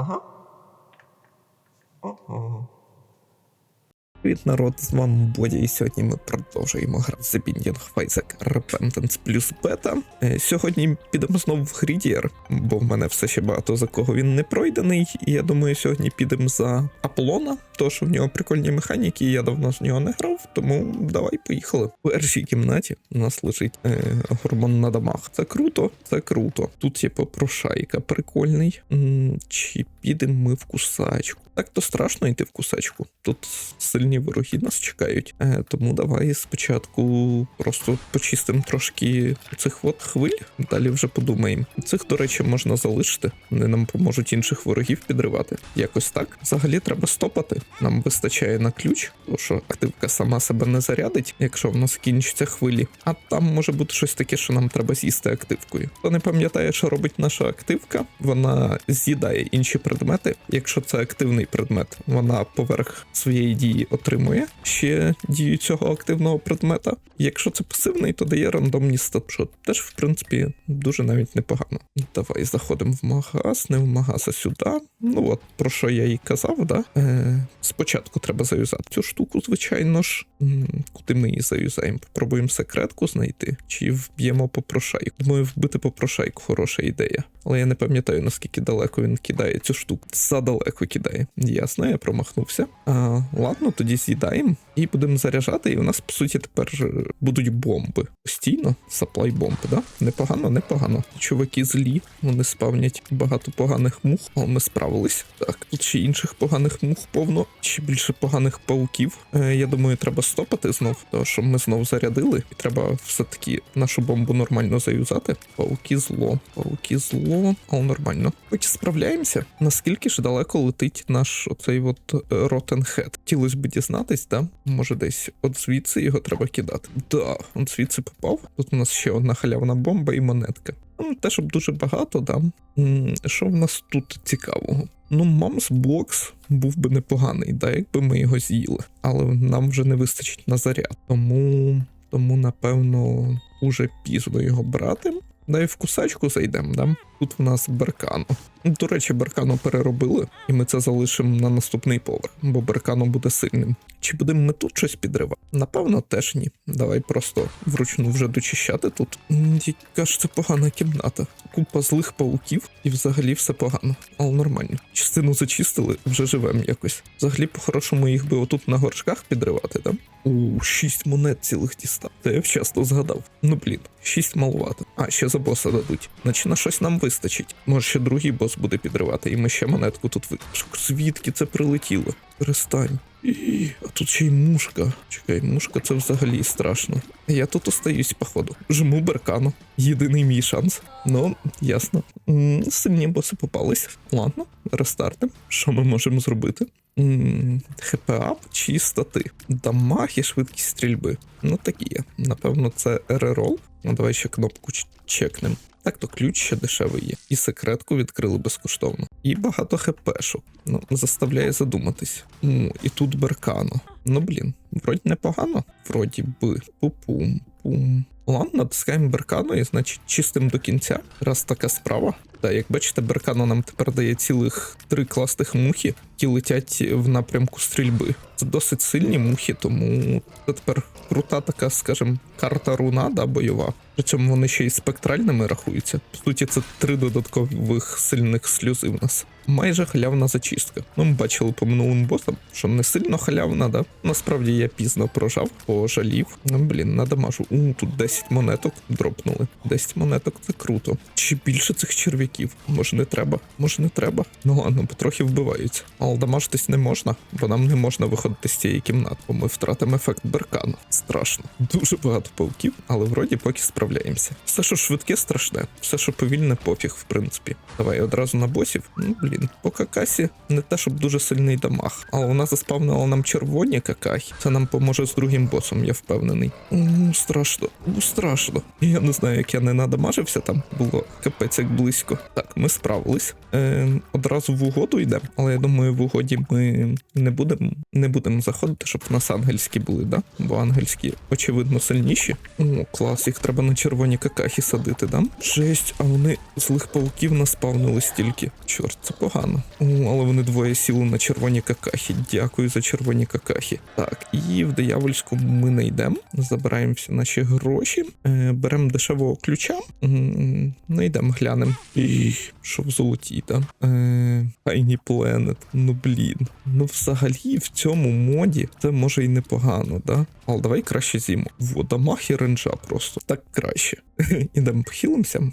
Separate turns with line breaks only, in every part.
Ага. Ого.
Привіт, народ, з вами Бодя, і сьогодні ми продовжуємо грати The Binding of Isaac Repentance плюс бета. Е, Сьогодні підемо знову в Грідієр, бо в мене все ще багато за кого він не пройдений. І я думаю, сьогодні підемо за Аполлона, тому що в нього прикольні механіки, і я давно з нього не грав, тому давай поїхали. В першій кімнаті у нас лежить е, гормон на дамаг. Це круто, це круто. Тут є попрошайка прикольний. Чи підемо ми в кусачку? Так то страшно йти в кусачку. Тут сильні вороги нас чекають. Е, тому давай спочатку просто почистимо трошки цих от хвиль. Далі вже подумаємо. Цих, до речі, можна залишити. Вони нам поможуть інших ворогів підривати. Якось так. Взагалі треба стопати. Нам вистачає на ключ, тому що активка сама себе не зарядить, якщо в нас кінчаться хвилі. А там може бути щось таке, що нам треба з'їсти активкою. Хто не пам'ятає, що робить наша активка, вона з'їдає інші предмети. Якщо це активний предмет, вона поверх своєї дії отримує ще дію цього активного предмета. Якщо це пасивний, то дає рандомні стат, що теж, в принципі, дуже навіть непогано. Давай заходимо в магаз, не в магаз, а сюди. Ну от про що я і казав, да? Е, спочатку треба заюзати цю штуку, звичайно ж. Куди ми її заюзаємо? Попробуємо секретку знайти, чи вб'ємо попрошайку. Думаю, вбити попрошайку хороша ідея. Але я не пам'ятаю, наскільки далеко він кидає цю штуку. Задалеко кидає. Ясно, я промахнувся. А, ладно, тоді з'їдаємо і будемо заряджати. І у нас, по суті, тепер будуть бомби. Постійно саплай бомби, да? Непогано, непогано. Чуваки злі, вони спавнять багато поганих мух, але ми справились. Так, тут ще інших поганих мух повно, ще більше поганих пауків. Е, я думаю, треба стопати знов, тому що ми знов зарядили, і треба все-таки нашу бомбу нормально заюзати. Пауки зло, пауки зло, але нормально. Хоч справляємося, наскільки ж далеко летить наш оцей от е, Хотілося б дізнатись, да? Може десь от звідси його треба кидати. Да, от звідси попав. Тут у нас ще одна халявна бомба і монетка. Ну, те, щоб дуже багато, да. Що в нас тут цікавого? Ну, Mom's Box був би непоганий, да, якби ми його з'їли. Але нам вже не вистачить на заряд. Тому, тому напевно, уже пізно його брати. Да і в кусачку зайдемо, да? Тут в нас Беркано. Ну, До речі, Беркано переробили, і ми це залишимо на наступний поверх, бо Беркано буде сильним. Чи будемо ми тут щось підривати? Напевно, теж ні. Давай просто вручну вже дочищати тут. Яка ж це погана кімната. Купа злих пауків, і взагалі все погано, але нормально. Частину зачистили, вже живемо якось. Взагалі, по-хорошому, їх би отут на горшках підривати, да? У, шість монет цілих дістав. Це я вчасно згадав. Ну блін, шість маловато. А, ще за боса дадуть. Наче на щось нам вистачить. Може, ще другий бос буде підривати, і ми ще монетку тут ви. Звідки це прилетіло? Перестань. І, а тут ще й мушка. Чекай, мушка це взагалі страшно. Я тут остаюсь, походу. Жму беркану. Єдиний мій шанс. Ну, ясно. Сильні боси попались. Ладно, рестартим. Що ми можемо зробити? ХПАП чи стати? Дамаг і швидкість стрільби. Ну такі є. Напевно, це рерол. Ну давай ще кнопку ч- чекнем. Так то ключ ще дешевий є. І секретку відкрили безкоштовно. І багато хпшок. Ну, заставляє задуматись. Ну, і тут беркано. Ну блін, вроді непогано. Вроді би. Пу-пум, пум. Ладно, натискаємо беркано і, значить, чистим до кінця. Раз така справа. Та як бачите, беркано нам тепер дає цілих три класних мухи, які летять в напрямку стрільби. Це досить сильні мухи, тому це тепер крута така, скажімо, карта руна, да, бойова. При цьому вони ще й спектральними рахуються. По суті, це три додаткових сильних сльози в нас. Майже халявна зачистка. Ну, ми бачили по минулим босам, що не сильно халявна, да. Насправді я пізно прожав, пожалів. Ну, блін, надамажу. У, тут 10 монеток дропнули. 10 монеток це круто. Чи більше цих черв'яків? Може не треба, може не треба. Ну ладно, потрохи вбиваються. Але дамажитись не можна, бо нам не можна виходити з цієї кімнати, бо ми втратимо ефект беркану. Страшно. Дуже багато пауків, але вроді поки справляємося. Все, що швидке, страшне, все, що повільне, пофіг, в принципі. Давай одразу на босів. Ну блін, по какасі не те, щоб дуже сильний дамаг, але вона заспавнила нам червоні какахи. Це нам поможе з другим босом, я впевнений. У, страшно, у, страшно. Я не знаю, як я не надамажився, там було капець як близько. Так, ми справились. Е, одразу в угоду йдемо, але я думаю, в угоді ми не будемо не будемо заходити, щоб в нас ангельські були, да? Бо ангельські, очевидно, сильніші. О, клас, їх треба на червоні какахи садити, да? Жесть, а вони злих пауків наспавнили стільки. Чорт, це погано. О, але вони двоє сіли на червоні какахи. Дякую за червоні какахи. Так, і в диявольську ми не йдемо. Забираємо всі наші гроші, е, беремо дешевого ключа. Не йдемо, глянемо. І що в золотій, да? Е, Tiny Planet. Ну блін. Ну взагалі в цьому моді це може і непогано, да? Але давай краще зіму. Водомах і ренджа просто так краще. Ідемо похилимося.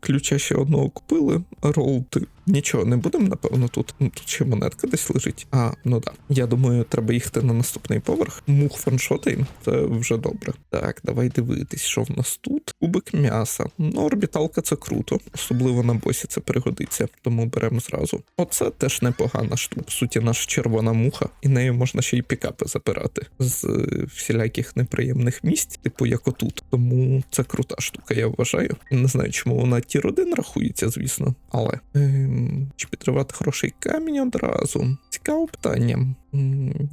Ключа ще одного купили. Ролти. Нічого не будемо, напевно, тут. Ну, Тут ще монетка десь лежить. А, ну да. Я думаю, треба їхати на наступний поверх. Мух фаншотаємо, це вже добре. Так, давай дивитись, що в нас тут. Кубик м'яса. Ну, орбіталка це круто, особливо на босі це пригодиться, тому беремо зразу. Оце теж непогана штука. Суті, наша червона муха, і нею можна ще й пікапи забирати з е, всіляких неприємних місць, типу як отут. Тому це крута штука, я вважаю. Не знаю, чому вона тір 1 рахується, звісно, але ем, чи підривати хороший камінь одразу? Цікаве питання.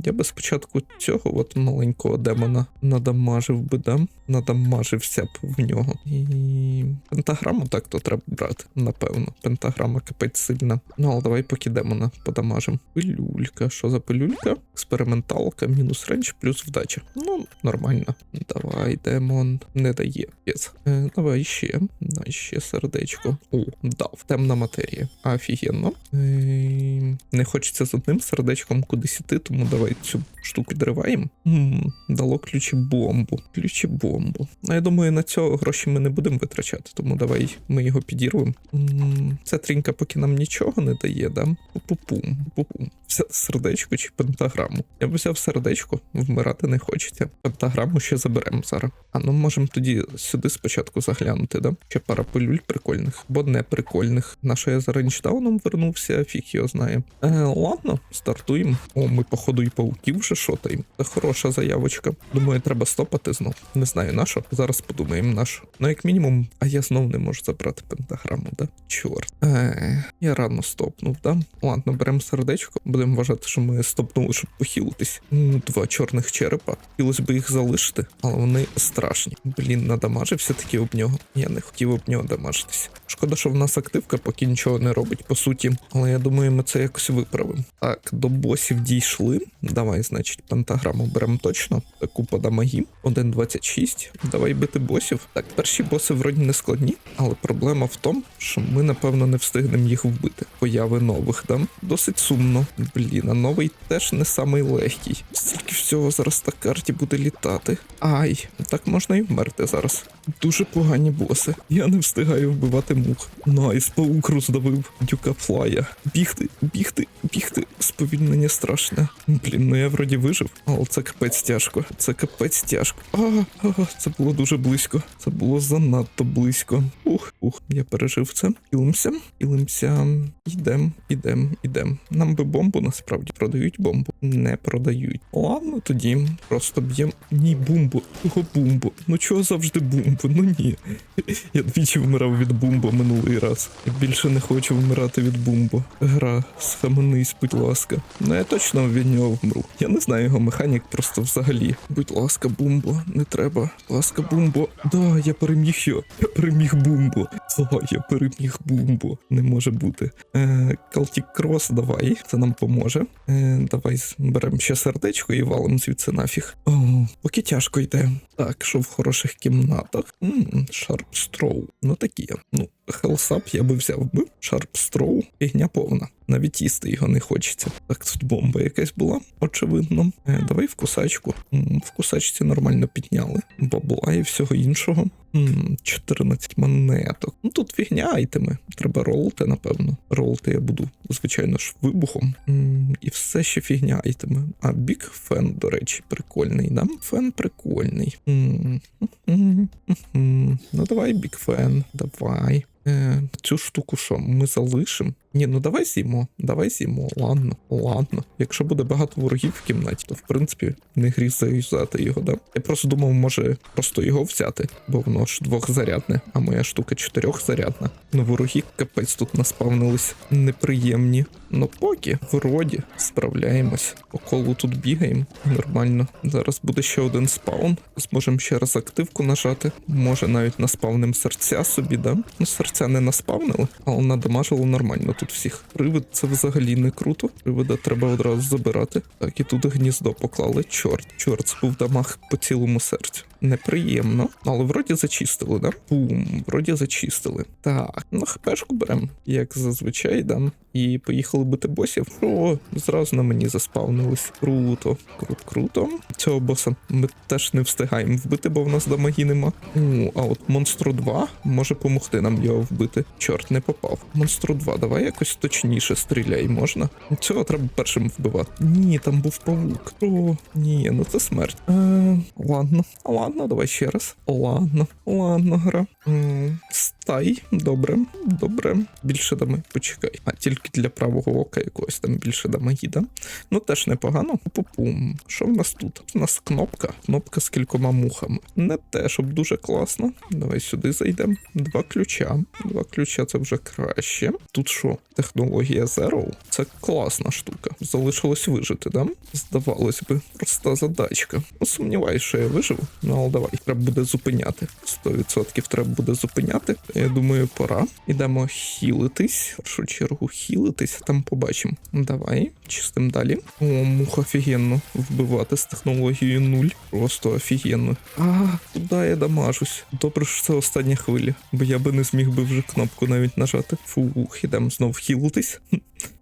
Я би спочатку цього от маленького демона надамажив би, да? Надамажився б в нього. І пентаграму так то треба брати, напевно. Пентаграма капець сильна. Ну, але давай поки демона подамажим. Пилюлька. Що за пилюлька? Експерименталка, мінус ренч, плюс вдача. Ну, нормально. Давай, демон. Не дає. Yes. Е, давай ще. Дай ще сердечко. О, дав. Темна матерія. Офігенно. Е, не хочеться з одним сердечком кудись іти, тому давай цю штуку підриваємо. М, Дало ключі бомбу. Ключі бомбу. Ну, я думаю, на цього гроші ми не будемо витрачати, тому давай ми його підірвемо. Ця трінька поки нам нічого не дає, да? Пу-пум. Все сердечко чи пентаграму. Я б взяв сердечко, вмирати не хочеться. Пентаграму ще заберемо зараз. А ну можемо тоді сюди спочатку заглянути, да? Ще пара пилюль прикольних, бо не прикольних. На що я за рейнчдауном вернувся, фіг його знає. Е, ладно, стартуємо. О, ми, походу, і пауків вже шотаємо. Це хороша заявочка. Думаю, треба стопати знов. Не знаю на що. Зараз подумаємо на що. Ну, як мінімум, а я знов не можу забрати пентаграму, да? Чорт. Е, я рано стопнув, да? Ладно, беремо сердечко. Будемо вважати, що ми стопнули, щоб похилитись. М, Два чорних черепа. Хотілося б їх залишити, але вони страшні. Блін, надамажився таки об нього. Я не хотів об нього дамажитись. Шкода, що в нас активка поки нічого не робить, по суті. Але я думаю, ми це якось виправимо. Так, до босів дійшли. Давай, значить, пентаграму беремо точно. Таку подамагім. 1.26. Давай бити босів. Так, перші боси вроді не складні, але проблема в тому, що ми, напевно, не встигнемо їх вбити. Появи нових, да? Досить сумно. Блін, а новий теж не самий легкий. Стільки всього зараз на карті буде літати. Ай, так можна і вмерти зараз. Дуже погані боси. Я не встигаю вбивати мух. Найс, паук роздавив дюка флая. Бігти, бігти, бігти. Сповільнення страшне. Блін, ну я вроді вижив, але це капець тяжко. Це капець тяжко. А, а, це було дуже близько. Це було занадто близько. Ух, ух, я пережив це. Ілимся, ілимся. Йдем, ідем, ідем. Нам би бомбу насправді продають бомбу. Не продають. Ладно, тоді просто б'єм. Ні, бумбу. Його бумбу. Ну чого завжди бумбу? Ну ні. Я двічі вмирав від бумбо минулий раз. Я більше не хочу вмирати від бумбо. Гра, схаменись, будь ласка. Ну я точно від нього вмру. Я не знаю його механік просто взагалі. Будь ласка, бумбо, не треба. Ласка, бумбо. Да, я переміг його. Я переміг бумбо. Да, я переміг бумбо. Не може бути. Е, Калтік Крос, давай. Це нам поможе. Е, давай беремо ще сердечко і валим звідси нафіг. О, поки тяжко йде. Так, що в хороших кімнатах. Шарпстроу. Ну такі. Ну, Хелсап я би взяв би. Шарпстроу, фігня повна. Навіть їсти його не хочеться. Так, тут бомба якась була, очевидно. Е, давай в кусачку. В кусачці нормально підняли. Бабла і всього іншого. М, 14 монеток. Ну тут фігня айтеми. Треба ролти, напевно. Ролти я буду, звичайно ж, вибухом. І все ще фігня айтеми. А бік Фен, до речі, прикольний, да? Фен прикольний. Ну давай, бік Фен, давай. Е, цю штуку що, ми залишимо? Ні, ну давай сімо, давай сімо, Ладно, ладно. Якщо буде багато ворогів в кімнаті, то в принципі не гріх заюзати його, да? Я просто думав, може просто його взяти, бо воно ж двохзарядне, а моя штука чотирьохзарядна. Ну вороги капець тут наспавнились неприємні. Ну поки вроді справляємось. По колу тут бігаємо. Нормально. Зараз буде ще один спаун. Зможемо ще раз активку нажати. Може навіть наспавним серця собі, да? Ну, серця не наспавнили, але надамажило нормально тут всіх. Привид це взагалі не круто. Привида треба одразу забирати. Так, і тут гніздо поклали. Чорт, чорт, був дамаг по цілому серцю. Неприємно, але вроді зачистили, да? Бум, вроді зачистили. Так, ну хпшку беремо, як зазвичай, да. І поїхали бити босів. О, зразу на мені заспавнились. Круто, круто, круто. Цього боса ми теж не встигаємо вбити, бо в нас дамаги нема. О, а от монстру 2 може допомогти нам його вбити. Чорт, не попав. Монстру 2, давай якось точніше стріляй, можна? Цього треба першим вбивати. Ні, там був павук. О, ні, ну це смерть. Е, ладно, ладно, давай ще раз. Ладно, ладно, гра. Стай, добре, добре. Більше дами, почекай. А тільки для правого ока якогось там більше дамаги, да? Ну теж непогано. Пу-пум. Що в нас тут? У нас кнопка. Кнопка з кількома мухами. Не те, щоб дуже класно. Давай сюди зайдемо. Два ключа. Два ключа це вже краще. Тут що? Технологія Zero? Це класна штука. Залишилось вижити, да? Здавалось би, проста задачка. Ну, сумніваюсь, що я виживу. Ну, але давай, треба буде зупиняти. 100% треба буде зупиняти. Я думаю, пора. Ідемо хілитись. В першу чергу хілитись, там побачимо. Давай, чистим далі. О, мух офігенно вбивати з технологією 0. Просто офігенно. А, куди я дамажусь? Добре, що це остання хвиля, бо я би не зміг би вже кнопку навіть нажати. Фух, ідемо знов хілитись.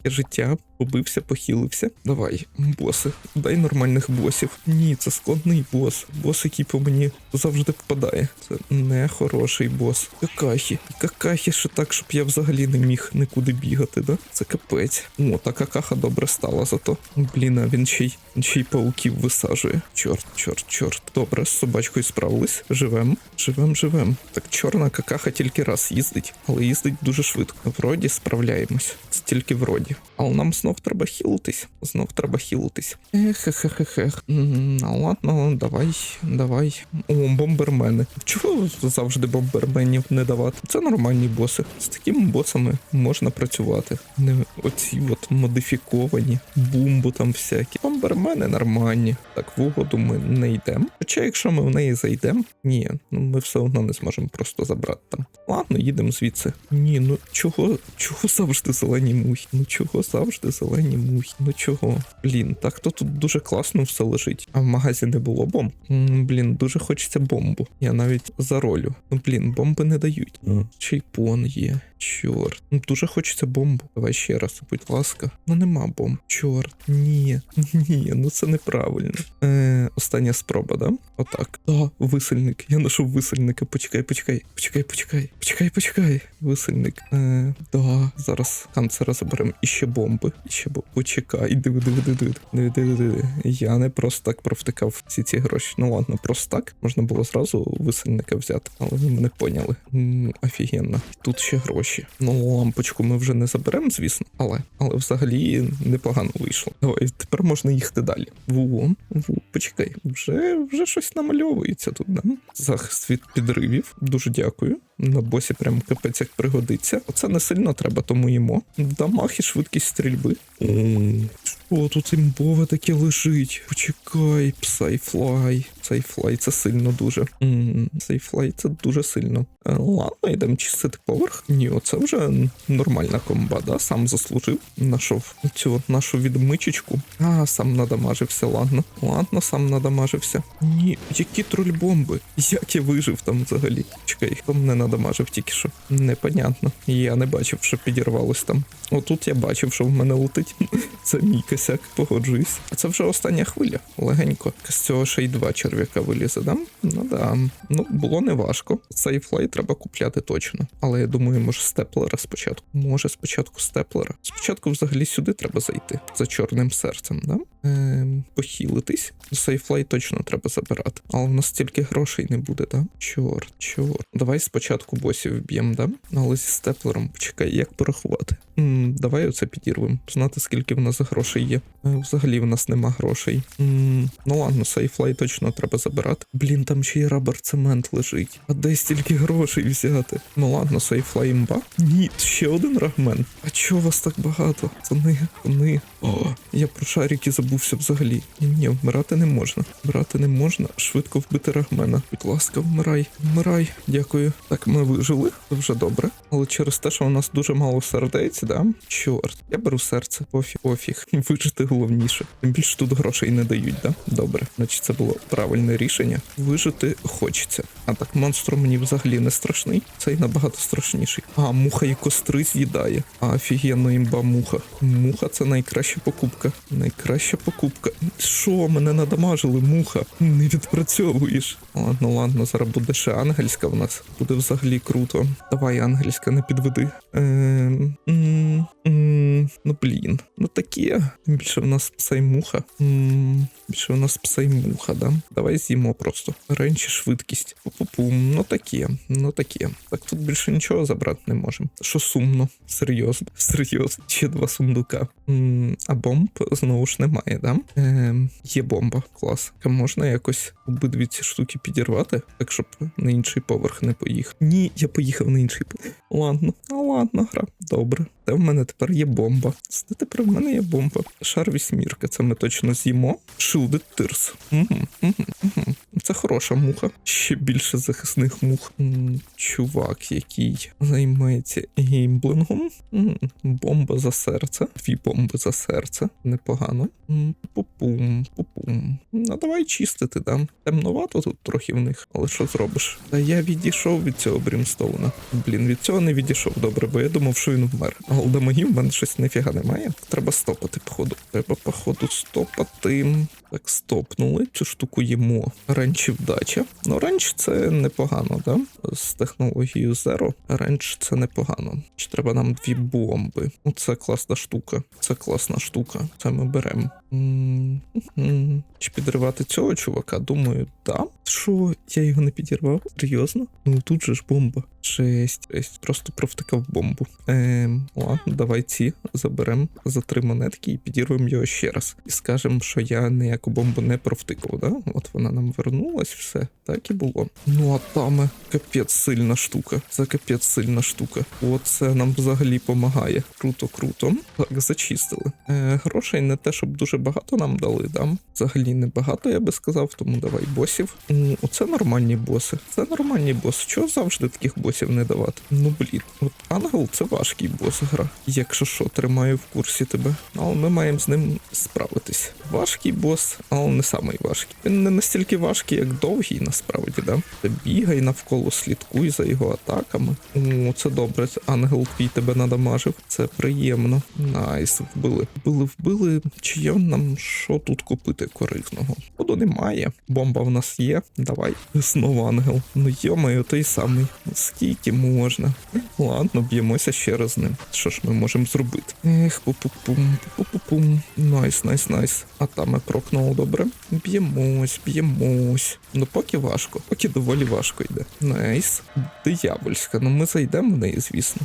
Я життя побився, похилився. Давай, боси, дай нормальних босів. Ні, це складний бос. Бос, який по мені завжди попадає. Це не хороший бос. Какахі. Какахі ще так, щоб я взагалі не міг нікуди бігати, да? Це капець. О, та какаха добре стала зато. Блін, а він ще й він ще й пауків висаджує. Чорт, чорт, чорт. Добре, з собачкою справились. Живем, живем, живем. Так чорна какаха тільки раз їздить, але їздить дуже швидко. Вроді справляємось. Це тільки вроді. Але нам знов треба хілитись. Знов треба хілитись. Ех-ех-ех-ех. М, Ну ладно, давай, давай. О, бомбермени. Чого завжди бомберменів не давати? Це нормальні боси. З такими босами можна працювати. Не оці от модифіковані, бумбу там всякі. Бомбермени нормальні. Так, в угоду ми не йдемо. Хоча, якщо ми в неї зайдемо, ні, ну ми все одно не зможемо просто забрати там. Ладно, їдемо звідси. Ні, ну чого, чого завжди зелені мухи? Ну чого завжди зелені мухи? Ну чого? Блін, так то тут дуже класно все лежить. А в магазі не було бомб. М, блін, дуже хочеться бомбу. Я навіть за ролю. Ну блін, бомби не дають. Чайпон є. Чорт. Ну дуже хочеться бомбу. Давай ще раз, будь ласка. Ну нема бомб. Чорт. Ні. Ні, ну це неправильно. Е, остання спроба, да? Отак. Да, висельник. Я знайшов висельника. Почекай, почекай. Почекай, почекай. Почекай, почекай. Висельник. Е, да, зараз канцера заберемо. І ще бомби. І ще бомби. Почекай. Диви, диви, диви, диви. Диви, диви. Я не просто так провтикав всі ці гроші. Ну ладно, просто так. Можна було зразу висельника взяти, але ви мене поняли. Офігенно. Тут ще гроші. Ну, лампочку ми вже не заберемо, звісно, але, але взагалі непогано вийшло. Давай, тепер можна їхати далі. Ву, ву, почекай, вже, вже щось намальовується тут, да? Захист від підривів. Дуже дякую. На босі прям капець як пригодиться. Оце не сильно треба, тому їмо. Дамаг і швидкість стрільби. О, тут імбове таке лежить. Почекай, псайфлай. Сайфлай це сильно дуже. Сайфлай це дуже сильно. Ладно, йдемо чистити поверх. Ні, оце вже нормальна комба, да? Сам заслужив. Нашов цю нашу відмичечку. А, сам надамажився, ладно. Ладно, сам надамажився. Ні, які троль-бомби. Як я вижив там взагалі? Чекай, хто мене надамажив тільки що? Непонятно. Я не бачив, що підірвалось там. Отут я бачив, що в мене летить. Це мій косяк, погоджуюсь. А це вже остання хвиля. Легенько. З цього ще й два черв'яка вилізе, да? Ну да. Ну, було не важко. Цей треба купляти точно. Але я думаю, може степлера спочатку. Може спочатку степлера. Спочатку взагалі сюди треба зайти за чорним серцем, да? Ем, похилитись. Сейфлай точно треба забирати. Але в нас стільки грошей не буде, да? Чорт, чорт. Давай спочатку босів б'ємо, да? Але зі степлером почекай, як порахувати. м давай оце підірвемо. Знати, скільки в нас грошей є. Е, взагалі в нас нема грошей. м ну ладно, сейфлай точно треба забирати. Блін, там ще й рабер цемент лежить. А де стільки грошей взяти? Ну ладно, сейфлай імба. Ні, ще один рагмен. А чого вас так багато? Вони, вони. О, я про шарики забувся взагалі. Ні, ні, вмирати не можна. Вмирати не можна. Швидко вбити рагмена. Будь ласка, вмирай, вмирай. Дякую. Так, ми вижили. Це вже добре. Але через те, що у нас дуже мало сердець, да? Чорт, я беру серце, пофіг, пофіг. Вижити головніше. Тим більше тут грошей не дають, да? Добре. Значить, це було правильне рішення. Вижити хочеться. А так, монстр мені взагалі не страшний. Цей набагато страшніший. А, муха і костри з'їдає. А, офігенно імба муха. Муха це найкраща покупка. Найкраща покупка. Що, мене надамажили, муха? Не відпрацьовуєш. Ладно, ладно, зараз буде ще ангельська в нас. Буде взагалі круто. Давай, ангельська, не підведи. Ем, ну блін. Ну таке. Більше в нас пса муха. М, Більше в нас пса муха, да? Давай з'їмо просто. Ренчі швидкість. Пу-пу-пум. Ну таке, ну таке. Так тут більше нічого забрати не можемо. Що сумно. Серйозно, серйозно. Ще два сундука. А бомб знову ж немає, да? Е, є бомба. Клас. А можна якось обидві ці штуки підірвати, так щоб на інший поверх не поїхав. Ні, я поїхав на інший поверх. Ладно, ну ладно, гра. Добре. Та в мене тепер є бомба. Це тепер в мене є бомба. Шар вісьмірка, це ми точно з'їмо. Шилдед тирс. Це хороша муха. Ще більше захисних мух. Чувак, який займається геймблингом. Бомба за серце. Дві бомби за серце. Непогано. Пупум, пупум. Ну давай чистити, да. Темновато тут трохи в них, але що зробиш? Та я відійшов від цього Брімстоуна. Блін, від цього не відійшов добре, бо я думав, що він вмер. До в мене щось ніфіга немає. Треба стопати, походу. Треба, походу, стопати. Так, стопнули. Цю штуку їмо. Ренч вдача. Ну, ренч це непогано, да? З технологією Zero. Ренч це непогано. Чи треба нам дві бомби? Ну, це класна штука. Це класна штука. Це ми беремо. Чи підривати цього чувака? Думаю, да. Що? Я його не підірвав? Серйозно? Ну тут же ж бомба. Жесть, жесть. Просто провтикав бомбу. Ем, ладно, давай ці заберемо за три монетки і підірвемо його ще раз. І скажемо, що я ніяку бомбу не провтикав, да? От вона нам вернулась, все. Так і було. Ну а там е, капець сильна штука. Це капець сильна штука. Оце нам взагалі помагає. Круто, круто. Так, зачистили. Е, грошей не те, щоб дуже багато нам дали, да? Взагалі не багато, я би сказав, тому давай босів. М, Оце нормальні боси. Це нормальні боси. Чого завжди таких босів не давати? Ну блін, от ангел це важкий бос гра. Якщо що, тримаю в курсі тебе. Але ми маємо з ним справитись. Важкий бос, але не самий важкий. Він не настільки важкий, як довгий, насправді, да? Бігай навколо, слідкуй за його атаками. О, це добре. Ангел твій тебе надамажив. Це приємно. Найс, вбили. Вбили, вбили. Чи є нам що тут купити корисного? Поду немає. Бомба в нас є. Давай. Знову ангел. Ну йомаю, той самий. Скільки можна? Ладно, б'ємося ще раз з ним. Що ж ми можемо зробити? Ех, пу-пу-пум, пу-пу-пум. Найс, найс, найс. А там ми прокнуло добре. Б'ємось, б'ємось. Ну поки важко, поки доволі важко йде. Найс. Диявольська. Ну ми зайдемо в неї, звісно.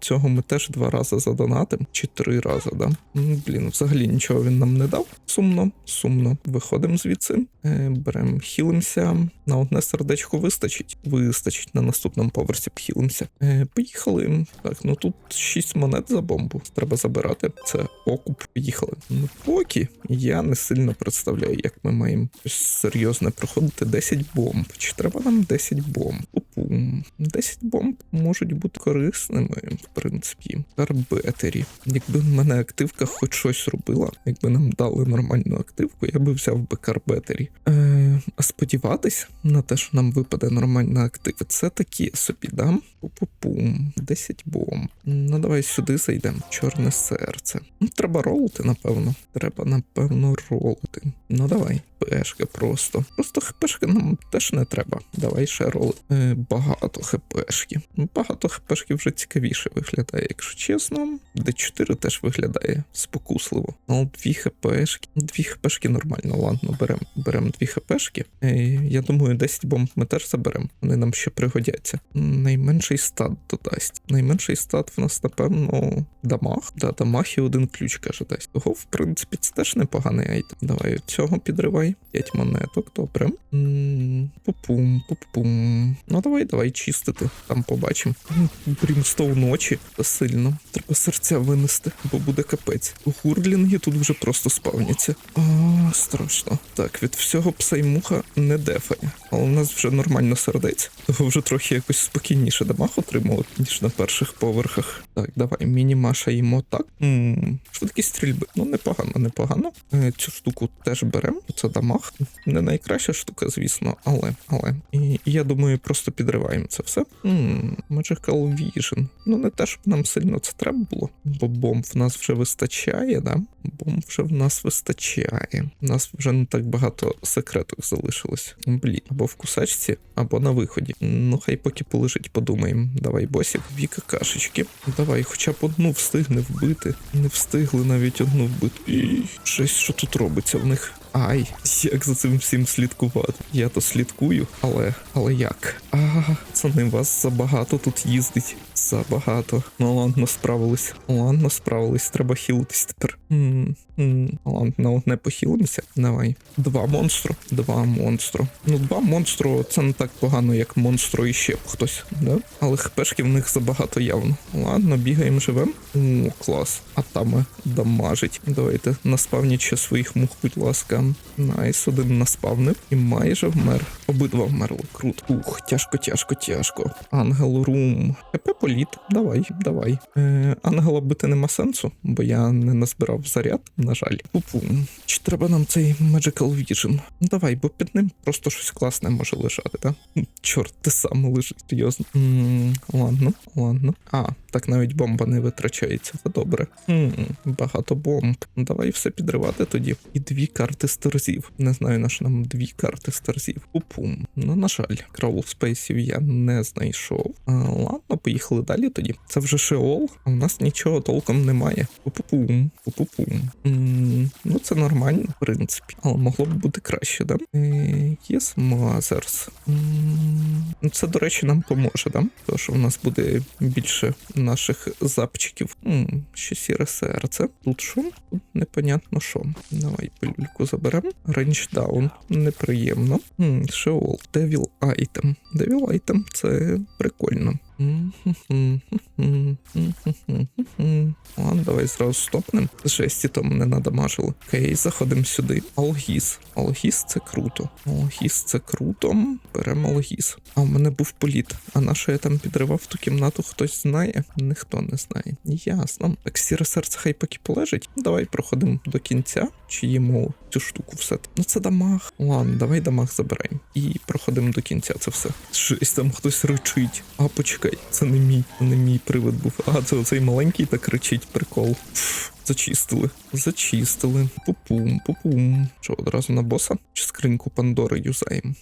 цього ми теж два рази задонатим. Чи три рази, да? Блін, взагалі нічого він нам не дав. Сумно, сумно. Виходимо звідси. Е, берем, хілимося. На одне сердечко вистачить. Вистачить на наступному поверсі похилимося. Е, поїхали. Так, ну тут 6 монет за бомбу. Треба забирати. Це окуп. Поїхали. Ну поки я не сильно представляю, як ми маємо щось серйозне проходити. 10 бомб. Чи треба нам 10 бомб? Пум. 10 бомб можуть бути корисними, в принципі. Карбетері. Якби в мене активка хоч щось робила, якби нам дали нормальну активку, я би взяв би карбетері. Е, сподіватись на те, що нам випаде нормальна актива, це такі собі, да? Пу-пу-пум, 10 бомб. Ну давай сюди зайдемо. Чорне серце. Ну, треба ролити, напевно. Треба, напевно, ролити. Ну давай. ХПшки просто. Просто ХПшки нам теж не треба. Давай ще роли. Е, багато ХПшки. Багато ХПшки вже цікавіше виглядає, якщо чесно. Д4 теж виглядає спокусливо. Ну, дві ХПшки. Дві ХПшки нормально. Ладно, беремо берем дві ХПшки. Е, я думаю, 10 бомб ми теж заберемо. Вони нам ще пригодяться. Найменший стат додасть. Найменший стат в нас, напевно, дамаг. Да, дамаг і один ключ, каже, дасть. Того, в принципі, це теж непоганий айтем. Давай цього підривай. 5 монеток, добре. Пупум, пупум. Ну давай, давай чистити. Там побачимо. Брімстоун ночі та сильно. Треба серця винести, бо буде капець. Гурлінги тут вже просто спавняться. А, страшно. Так, від всього пса й муха не дефає. Але у нас вже нормально сердець. Того вже трохи якось спокійніше дамаг отримали, ніж на перших поверхах. Так, давай, мінімаша їмо так. М, Швидкість стрільби. Ну, непогано, непогано. Е, Цю штуку теж беремо. Це дамаг. Не найкраща штука, звісно, але. але. І я думаю, просто підриваємо це все. М, Magical Vision. Ну, не те, щоб нам сильно це треба було, бо бомб в нас вже вистачає, да? Бомб вже в нас вистачає. У нас вже не так багато секреток залишилось. Блін, або в кусачці, або на виході. Ну, хай поки полежить, подумаємо. Давай, босік, дві какашечки. Давай, хоча б одну встигне вбити. Не встигли навіть одну вбити. І щось, що тут робиться в них. Ай, як за цим всім слідкувати? Я то слідкую, але але як? А, це не вас забагато тут їздить. Забагато. Ну ладно, справились. Ладно, справились. Треба хілитись тепер. М, м, Ладно, не похилимося. Давай. Два монстру. Два монстру. Ну, два монстру це не так погано, як монстру і ще б хтось, да? Але хпшки в них забагато явно. Ладно, бігаємо живем. О, клас. А там дамажить. Давайте наспавніть ще своїх мух, будь ласка. Найс, один наспавнив і майже вмер. Обидва вмерли. Круто. Ух, тяжко, тяжко, тяжко. Ангел Рум. ХП політ. Давай, давай. Е, ангела бити нема сенсу, бо я не назбирав заряд, на жаль. Пупу. Чи треба нам цей Magical Vision? Давай, бо під ним просто щось класне може лежати, так? Чорт, ти сам лежить, серйозно. м ладно, ладно. А, так навіть бомба не витрачається. Це добре. М, багато бомб. Давай все підривати тоді. І дві карти сторзів. Не знаю, на що нам дві карти сторзів. Пупум. Ну, на жаль, краул спейсів я не знайшов. А, ладно, поїхали далі тоді. Це вже Шеол, а в нас нічого толком немає. Пупум. Пупум. М, Ну, це нормально, в принципі. Але могло б бути краще, да? Е, Yes, Mothers. М, Ну, це, до речі, нам поможе, да? Що в нас буде більше наших запчиків. М, ще сіре серце. Тут що? Непонятно що. Давай пилюльку заберемо. Ренчдаун. Неприємно. М, Шеол. Девіл айтем. Девіл айтем це прикольно. Ладно, давай зразу стопнем. Жесті там не надамажили. Окей, заходимо сюди. Алгіз. Алгіз це круто. Алгіз це круто. Беремо алгіз. А в мене був політ. А на що я там підривав ту кімнату, хтось знає? Ніхто не знає. Ясно. Так сіре серце хай поки полежить. Давай проходимо до кінця. Чи їмо цю штуку все. Ну це дамаг. Ладно, давай дамаг забираємо. І проходимо до кінця це все. Щось там хтось ричить. А почекай, це не мій, не мій привид був. А це оцей маленький так кричить, прикол. Фу, Зачистили. Зачистили. Пупум, пупум. Що, одразу на боса? Чи скриньку Пандори юзаємо?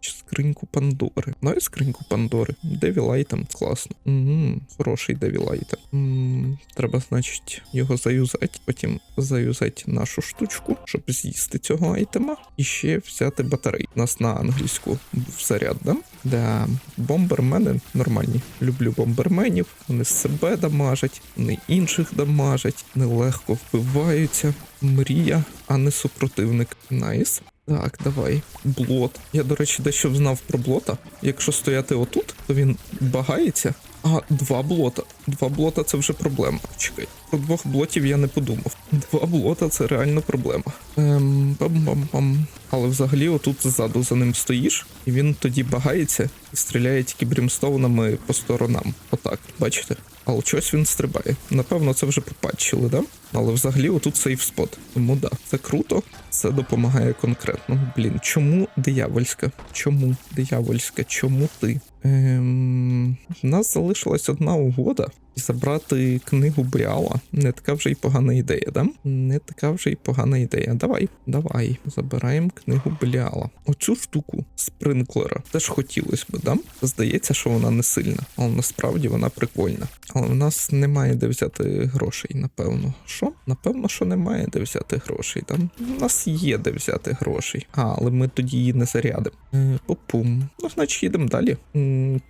Чи скриньку Пандори? Давай скриньку Пандори. Девіл айтем, класно. Хороший девіл айтем. Треба, значить, його заюзати, потім заюзати нашу штучку, щоб з'їсти цього айтема. І ще взяти батарей. У нас на англійську був заряд, да? Да. Бомбермени нормальні. Люблю бомберменів. Вони себе дамажать, вони інших дамажать, нелегко вбиваються. Мрія, а не супротивник. Найс. Так, давай. Блот. Я, до речі, дещо знав про блота. Якщо стояти отут, то він багається. А, два блота. Два блота це вже проблема. Чекай. Про двох блотів я не подумав. Два блота це реально проблема. Ем, бам-бам-бам. Але взагалі отут ззаду за ним стоїш, і він тоді багається і стріляє тільки брімстоунами по сторонам. Отак, бачите? Але чогось він стрибає. Напевно, це вже попатчили, да? Але взагалі отут сейф спот. Тому да, це круто, це допомагає конкретно. Блін, чому диявольська? Чому диявольська? Чому ти? Ем, у нас залишилась одна угода. І забрати книгу Бріала не така вже й погана ідея, да? Не така вже й погана ідея. Давай, давай, забираємо книгу Бріала. Оцю штуку спринклера теж хотілося б, да? Здається, що вона не сильна, але насправді вона прикольна. Але в нас немає де взяти грошей, напевно. Що? Напевно, що немає де взяти грошей. Там у нас є де взяти грошей. А, але ми тоді її не зарядимо. Е, Попум. Ну, значить, їдемо далі.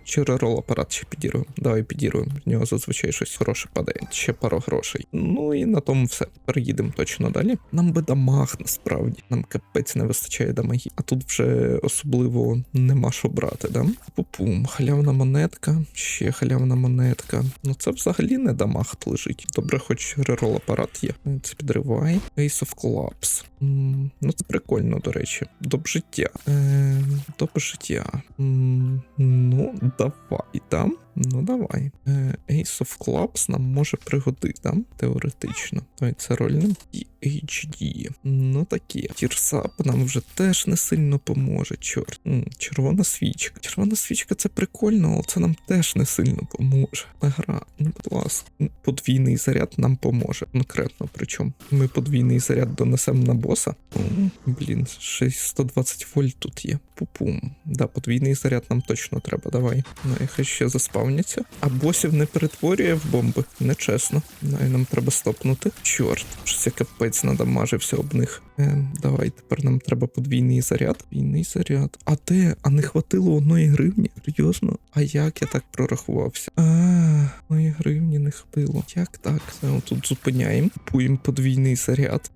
Чи рерол апарат ще підіруємо? Давай підіруємо. В нього зазвичай щось хороше падає. Ще пару грошей. Ну і на тому все. Переїдемо точно далі. Нам би дамаг насправді. Нам капець не вистачає дамаги. А тут вже особливо нема що брати, да? Попум. Халявна монетка, ще халявна монетка. Ну це взагалі не дамаг лежить. Добре, хоч рерол апарат є. Це підривай. Ace of Collapse. Ну це прикольно, до речі. До життя. Е, доп життя. Ну, давай там. Ну давай. Е, Ace of Clubs нам може пригодити, теоретично. Давай це рольним. І HD. Ну такі. Тірсап нам вже теж не сильно поможе. Чорт. Червона свічка. Червона свічка це прикольно, але це нам теж не сильно поможе. Гра, ну будь ласка. Подвійний заряд нам поможе. Конкретно. Причому ми подвійний заряд донесемо на боса. Блін, 620 вольт тут є. Пупум. Да, подвійний заряд нам точно треба. Давай. Ну, і хай ще заспавняться. А босів не перетворює в бомби. Нечесно. І нам треба стопнути. Чорт, щось я капець надамажився об них. Е, давай, тепер нам треба подвійний заряд. Подвійний заряд. А де? А не хватило одної гривні? Серйозно? А як я так прорахувався? А, одної гривні не хватило. Як так? Це тут зупиняємо. Купуємо подвійний заряд.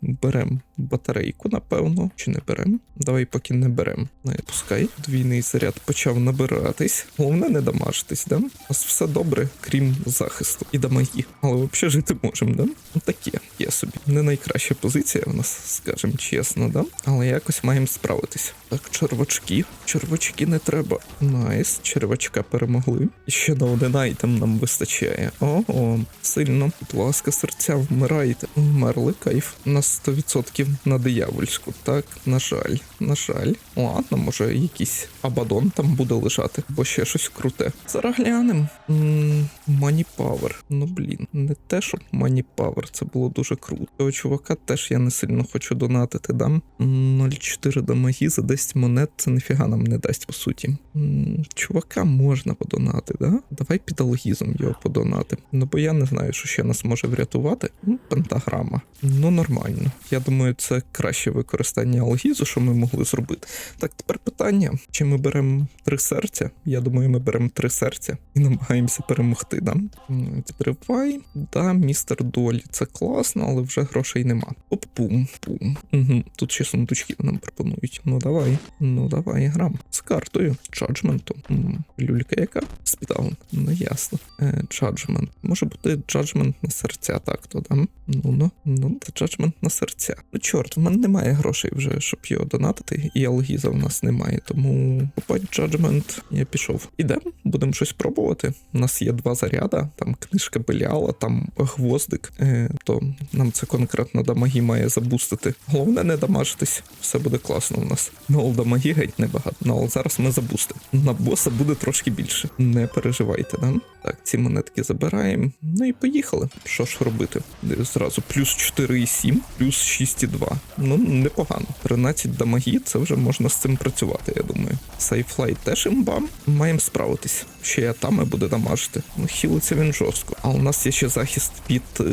Беремо батарейку, напевно. Чи не беремо? Давай поки не беремо. Не пускай. Подвійний заряд почав набиратись. Головне не дамажитись, да? У нас все добре, крім захисту і дамаги. Але взагалі жити можемо, да? Ну таке є собі. Не найкраща позиція в нас, скажем чесно, да? Але якось маємо справитись. Так, червачки. Червачки не треба. Найс, червачка перемогли. Ще на один айтем нам вистачає. Ого, сильно. Будь ласка, серця, вмирайте. Вмерли, кайф. На 100% на диявольську. Так, на жаль, на жаль. Ладно, може якийсь абадон там буде лежати, бо ще щось круте. Зараз глянем. Мані Power. Ну блін, не те, щоб Мані Power, це було дуже круто. Цього чувака теж я не сильно хочу донатити, дам. М, 0,4 дамаги за 10 монет, це ніфіга нам не дасть, по суті. Чувака можна подонати, да? Давай під алгізом його подонати. Ну бо я не знаю, що ще нас може врятувати. Пентаграма. Ну нормально. Я думаю, це краще використання алгізу, що ми могли зробити. Так, тепер питання: чи ми беремо три серця? Я думаю, ми беремо три серця і намагаємося перемогти. Да? М, Тривай, да, містер Долі, це класно, але вже грошей нема. Оп, пум, пум. Угу. Тут ще сундучків нам пропонують. Ну давай, ну давай, грам. З картою, джаджментом. Люлька яка? Спідаун. Ну ясно. Е, Джаджмент. Може бути джаджмент на серця, так то да? Ну ну, ну, джаджмент на серця. Ну чорт, в мене немає грошей вже, щоб його донатити, і алгіза в нас немає, тому купать джаджмент я пішов. Ідемо, будемо щось пробувати. У нас є два заряда, там книжка Беліала, там гвоздик, е, то нам це конкретно дамаги має забустити. Головне не дамажитись, все буде класно у нас. Але дамаги геть небагато. Але зараз ми забустимо. На боса буде трошки більше. Не переживайте, да? Так, ці монетки забираємо. Ну і поїхали. Що ж робити? Зразу плюс 4,7, плюс 6,2. Ну, непогано. 13 дамаги, це вже можна з цим працювати, я думаю. Сайфлайт теж імба. Маємо справитись. Ще я там буде дамажити. Ну, хілиться він жорстко. А у нас є ще захист від е,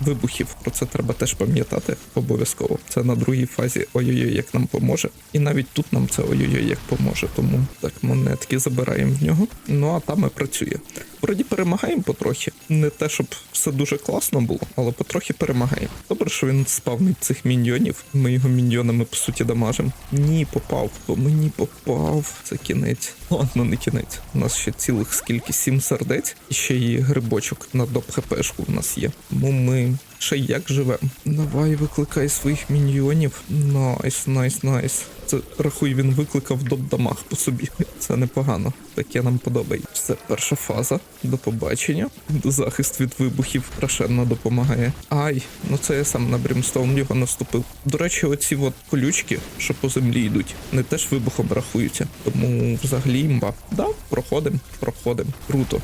вибухів. Про це треба теж пам'ятати обов'язково. Це на другій фазі ой-ой-ой, як нам поможе. І навіть тут нам це ой-ой-ой, як поможе. Тому так, монетки забираємо в нього. Ну а там і працює. Вроді перемагаємо потрохи. Не те, щоб все дуже класно було, але потрохи перемагаємо. Добре, що він спавнить цих міньйонів. Ми його міньйонами по суті дамажимо. Ні, попав. По мені попав. Це кінець. Ладно, не кінець. У нас ще цілих скільки? Сім сердець, і ще й грибочок на доп. хпшку в нас є. Тому ми ще як живемо. Давай викликай своїх міньйонів. Найс, найс, найс. Це рахуй, він викликав доп-дамаг по собі. Це непогано. Таке нам подобається. Це перша фаза. До побачення. Захист від вибухів страшенно допомагає. Ай, ну це я сам на Брімстоун його наступив. До речі, оці от колючки, що по землі йдуть, не теж вибухом рахуються. Тому взагалі імба. Да, проходимо, проходимо. Круто.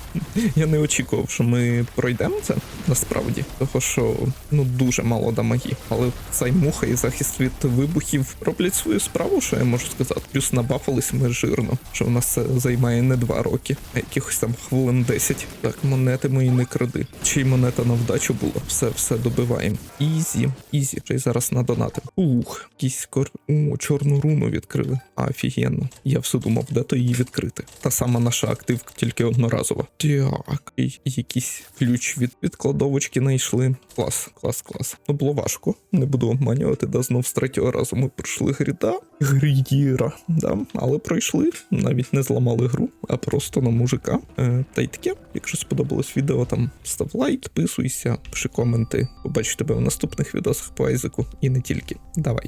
Я не очікував, що ми пройдемо це насправді. Того, що ну дуже мало дамаги. Але цей муха і захист від вибухів роблять свою справу, що я можу сказати. Плюс набафались ми жирно, що в нас це займає не два роки, а якихось там хвилин 10. Так, монети мої не кради. Чи монета на вдачу була? Все, все добиваємо. Ізі, ізі. Й зараз надонатим. Ух, якийсь кор... О, чорну руну відкрили. Офігенно. Я все думав, де то її відкрити. Та сама наша активка, тільки одноразова. Так, якийсь ключ від кладовочки знайшли. Клас, клас, клас. Ну було важко. Не буду обманювати, да знов з третього разу ми пройшли гріда. Грідіра, да, але пройшли. Навіть не зламали гру, а просто на мужика. Е, та й таке. Якщо сподобалось відео, там став лайк, підписуйся, пиши коменти. Побачу тебе в наступних відосах по Айзеку і не тільки. Давай.